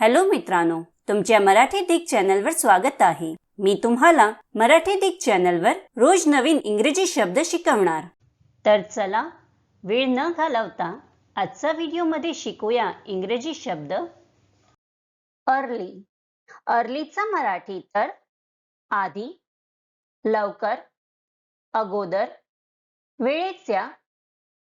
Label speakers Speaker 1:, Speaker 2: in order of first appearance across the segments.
Speaker 1: Hello मित्रांनो तुमच्या मराठी दिग चॅनलवर स्वागत आहे. मी तुम्हाला मराठी दिग चॅनलवर रोज नवीन इंग्रजी शब्द शिकवणार. तर चला वेळ न घालवता आजचा व्हिडिओमध्ये शिकूया इंग्रजी शब्द. अर्ली. अर्लीचा मराठी तर आधी लवकर अगोदर वेळेच्या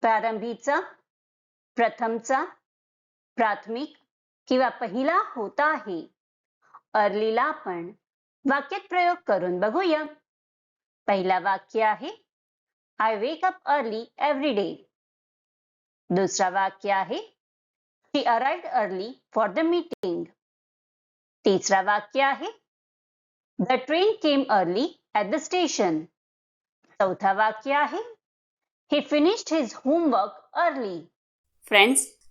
Speaker 1: प्रारंभीचा प्रथमचा प्राथमिक किंवा पहिला होता आहे अर्लीला आपण वाक्यात प्रयोग करून बघूया. पहिला वाक्य आहे I wake up early every day दुसरा वाक्य आहे she arrived early for the meeting तिसरा वाक्य आहे the train came early at the station चौथा वाक्य आहे he finished his homework early friends